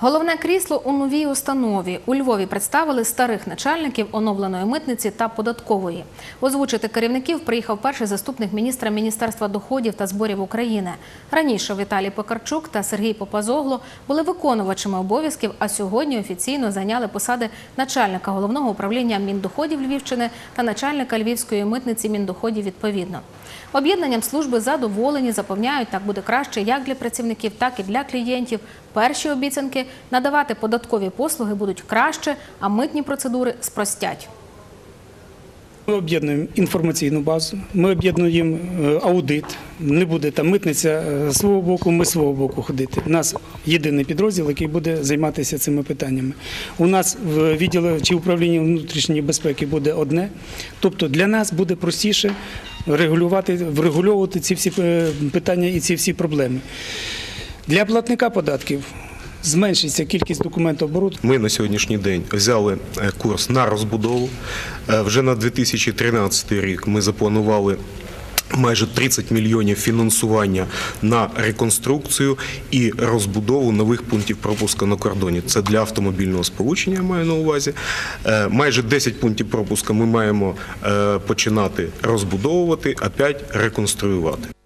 Головне крісло у новій установі. У Львові представили старих начальників оновленої митниці та податкової. Озвучити керівників приїхав перший заступник міністра Міністерства доходів та зборів України. Раніше Віталій Покарчук та Сергій Попазогло були виконувачами обов'язків, а сьогодні офіційно зайняли посади начальника головного управління Міндоходів Львівщини та начальника Львівської митниці Міндоходів відповідно. Об'єднанням служби задоволені, запевняють, так буде краще як для працівників, так і для клієнтів. Перші обіцянки надавати податкові послуги будуть краще, а митні процедури спростять. Ми об'єднуємо інформаційну базу, ми об'єднуємо е, аудит. Не буде там митниця е, свого боку, ми свого боку ходити. У нас єдиний підрозділ, який буде займатися цими питаннями. У нас в відділі чи управлінні внутрішньої безпеки буде одне. Тобто для нас буде простіше регулювати, врегульовувати ці всі е, питання і ці всі проблеми. Для платника податків зменшиться кількість документообороту. Ми на сьогоднішній день взяли е, курс на розбудову. Е, Вже на 2013 рік ми запланували. Майже 30 мільйонів фінансування на реконструкцію і розбудову нових пунктів пропуску на кордоні. Це для автомобільного сполучення, я маю на увазі. Е, Майже 10 пунктів пропуску ми маємо е, починати розбудовувати, а 5 реконструювати.